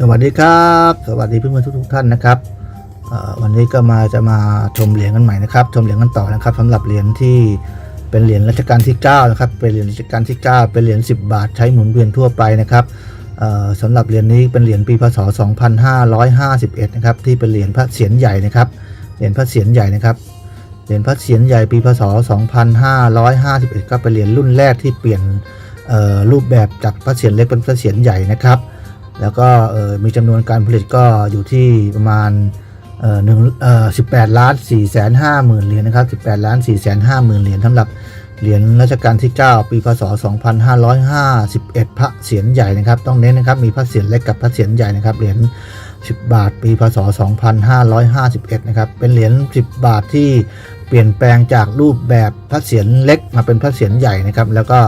สวัสดีครับ สวัสดีเพื่อนๆทุกๆท่านนะครับวันนี้ก็มาจะมาชมเหรียญกันใหม่นะครับชมเหรียญกันต่อนะครับสำหรับเหรียญที่เป็นเหรียญรัชกาลที่9นะครับเป็นเหรียญรัชกาลที่ 9 เป็นเหรียญ10 บาทใช้หมุนเวียนทั่วไปนะครับเอ่อสำหรับเหรียญนี้เป็นเหรียญปีพศ 2551 นะครับที่เป็นเหรียญพระเศียรใหญ่นะครับเหรียญพระเศียรใหญ่นะครับเหรียญพระเศียรใหญ่ปีพศ 2551 ก็เป็นเหรียญรุ่นแรกที่เปลี่ยนรูปแบบจากพระเศียรเล็กเป็นพระเศียรใหญ่นะครับ แล้วก็มีจำนวนการผลิตก็อยู่ที่ประมาณเอ่อหนึ่งเอ่อสิบแปดล้านสี่แสนห้าหมื่นเหรียญนะครับสิบแปดล้านสี่แสนห้าหมื่นเหรียญสำหรับเหรียญรัชกาลที่ 9 ปีพศ 2551 พระเศียรใหญ่นะครับ ต้องเน้นนะครับ มีพระเศียรเล็กกับพระเศียรใหญ่นะครับ เหรียญ 10 บาท ปีพศ 2551 นะครับ เป็นเหรียญ 10 บาทที่เปลี่ยนแปลงจากรูปแบบพระเศียรเล็กมาเป็นพระเศียรใหญ่นะครับ แล้วก็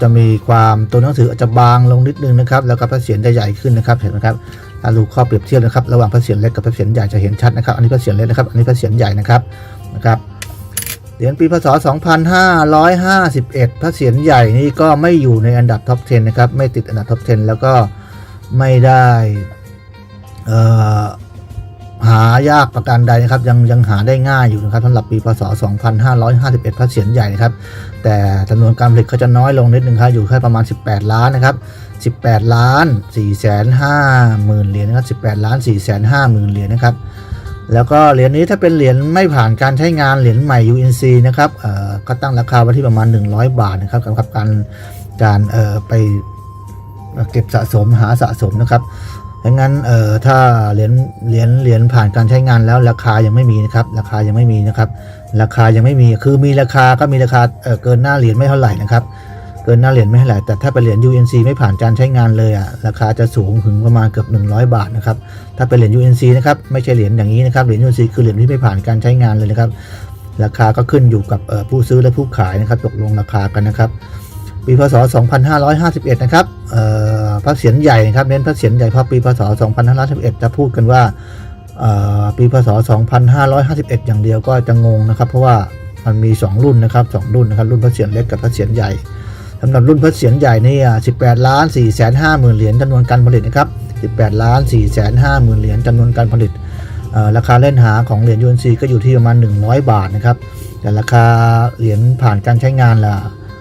จะมีความตัวหนังสืออาจจะบางลงนิดนึงนะครับ แล้วก็พระเศียรจะใหญ่ขึ้นนะครับเห็นไหมครับถ้าดูข้อเปรียบเทียบนะครับ ระหว่างพระเศียรเล็กกับพระเศียรใหญ่จะเห็นชัดนะครับ อันนี้พระเศียรเล็กนะครับ อันนี้พระเศียรใหญ่นะครับนะครับเหรียญปีพศ 2551 พระเศียรใหญ่นี่ก็ไม่อยู่ในอันดับท็อป 10 นะครับ ไม่ติดอันดับท็อป 10 แล้วก็ไม่ได้ายากประการใดนะครับยังยังหาได้ง่ายอยู่นะครับสำหรับปีพศ 2551 พระเศียรใหญ่นะครับแต่จำนวนการผลิตเขาจะน้อยลงนิดนึงครับอยู่แค่ประมาณ 18 ล้านนะครับ 18 ล้าน4แสน5หมื่นเหรียญนะครับ18 ล้าน4แสน5หมื่นเหรียญนะครับแล้วก็เหรียญนี้ถ้าเป็นเหรียญไม่ผ่านการใช้งานเหรียญใหม่ UNC นะครับเอ่อก็ตั้งราคาไว้ที่ประมาณ 100 บาทนะครับกับกับการการเอ่อไปเก็บสะสมหาสะสมนะครับ ดังนั้นเอ่อถ้าเหรียญเหรียญเหรียญผ่านการใช้งานแล้วราคายังไม่มีนะครับ ราคายังไม่มีนะครับ ราคายังไม่มีคือมีราคาก็มีราคาเอ่อเกินหน้าเหรียญไม่เท่าไหร่นะครับ เกินหน้าเหรียญไม่เท่าไหร่แต่ถ้าเป็นเหรียญ UNC ไม่ผ่านการใช้งานเลยอะราคาจะสูงถึงประมาณเกือบ100 บาทนะครับถ้าเป็นเหรียญ UNC นะครับไม่ใช่เหรียญอย่างนี้นะครับเหรียญ UNC คือเหรียญที่ไม่ผ่านการใช้งานเลยนะครับ ราคาก็ขึ้นอยู่กับเอ่อผู้ซื้อและผู้ขายนะครับ ตกลงราคากันนะครับ ปีพศ 2551 นะครับพระเศียรใหญ่นะครับเน้นพระเศียรใหญ่พระปีพศ 2551 จะพูดกันว่าปีพศ 2551 อย่างเดียวก็จะงงนะครับ เพราะว่ามันมี 2 รุ่นนะครับ2รุ่นนะครับรุ่นพระเศียรเล็กกับพระเศียรใหญ่สำหรับรุ่นพระเศียรใหญ่นี่18ล้าน4แสน5หมื่นเหรียญจำนวนการผลิตนะครับ18ล้าน4แสน5หมื่นเหรียญจำนวนการผลิตราคาเล่นหาของเหรียญ UNC ก็อยู่ที่ประมาณ 100 บาทนะครับแต่ราคาเหรียญผ่านการใช้งานล่ะ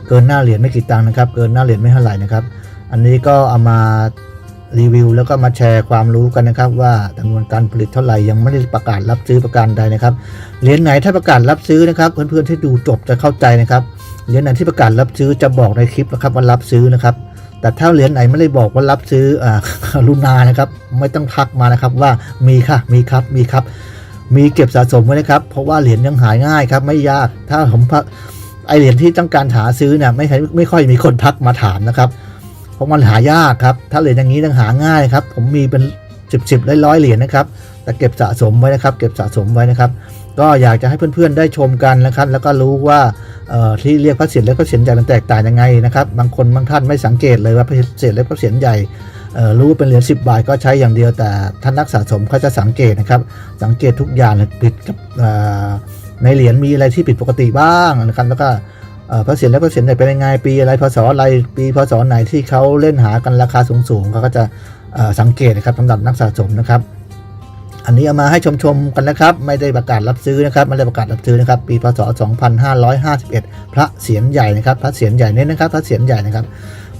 เกินหน้าเหรียญไม่กี่ตังค์นะครับ เกินหน้าเหรียญไม่เท่าไหร่นะครับ อันนี้ก็เอามารีวิวแล้วก็มาแชร์ความรู้กันนะครับ ว่าจำนวนการผลิตเท่าไหร่ยังไม่ได้ประกาศรับซื้อประการใดนะครับเหรียญไหนถ้าประกาศรับซื้อนะครับ เพื่อนๆที่ดูจบจะเข้าใจนะครับเหรียญไหนที่ประกาศรับซื้อจะบอกในคลิปนะครับว่ารับซื้อนะครับ แต่ถ้าเหรียญไหนไม่ได้บอกว่ารับซื้ออ่ารุณานะครับ ไม่ต้องทักมานะครับว่ามีค่ะมีครับมีครับ มีเก็บสะสมไว้นะครับ เพราะว่าเหรียญยังหายง่ายครับไม่ยากถ้าผมพะ ไอเหรียญที่ต้องการหาซื้อเนี่ยไม่ใช่ไม่ค่อยมีคนทักมาถามนะครับ เพราะมันหายากครับ ถ้าเหรียญอย่างนี้ต้องหาง่ายครับ ผมมีเป็นสิบสิบร้อยร้อยเหรียญนะครับ แต่เก็บสะสมไว้นะครับ เก็บสะสมไว้นะครับ ก็อยากจะให้เพื่อนๆได้ชมกันนะครับ แล้วก็รู้ว่าที่เรียกพระเศียรเล็กพระเศียรใหญ่มันแตกต่างยังไงนะครับ บางคนบางท่านไม่สังเกตเลยว่าพระเศียรเล็กพระเศียรใหญ่ รู้ว่าเป็นเหรียญ10 บาทก็ใช้อย่างเดียวแต่ท่านนักสะสมเขาจะสังเกตนะครับ สังเกตทุกอย่างเลยผิดกับเอ่อในเหรียญมีอะไรที่ผิดปกติบ้างนะครับแล้วก็เอ่อพระเศียรและพระเศียรใหญ่เป็นยังไงปีอะไรพศอะไรปีพศไหนที่เขาเล่นหากันราคาสูงๆเขาก็จะเอ่อสังเกตนะครับสำหรับนักสะสมนะครับ อันนี้เอามาให้ชมๆกันนะครับ ไม่ได้ประกาศรับซื้อนะครับไม่ได้ประกาศรับซื้อนะครับ ปีพศ 2551 พระเศียรใหญ่นะครับ พระเศียรใหญ่เน้นนะครับ พระเศียรใหญ่นะครับ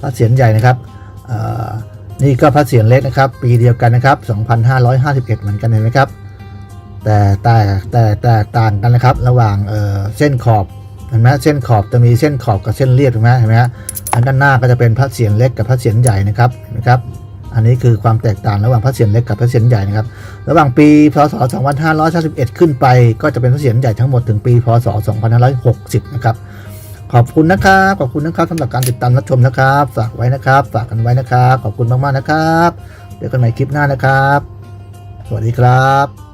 พระเศียรใหญ่นะครับเอ่อ นี่ก็พระเศียรเล็กนะครับ ปีเดียวกันนะครับ 2551 เหมือนกันเห็นไหมครับ แต่แต่แต่แต่ต่างกันนะครับ ระหว่างเออเส้นขอบเห็นไหมเส้นขอบจะมีเส้นขอบกับเส้นเรียบถูกไหมเห็นไหมอันด้านหน้าก็จะเป็นพระเศียรเล็กกับพระเศียรใหญ่นะครับเห็นไหมครับอันนี้คือความแตกต่างระหว่างพระเศียรเล็กกับพระเศียรใหญ่นะครับ ระหว่างปีพศ 2531 ขึ้นไป ก็จะเป็นพระเศียรใหญ่ทั้งหมดถึงปีพศ 2560 นะครับ ขอบคุณนะครับ ขอบคุณนะครับสำหรับการติดตามรับชมนะครับ ฝากไว้นะครับ ฝากกันไว้นะครับ ขอบคุณมากๆนะครับ เดี๋ยวกันใหม่คลิปหน้านะครับ สวัสดีครับ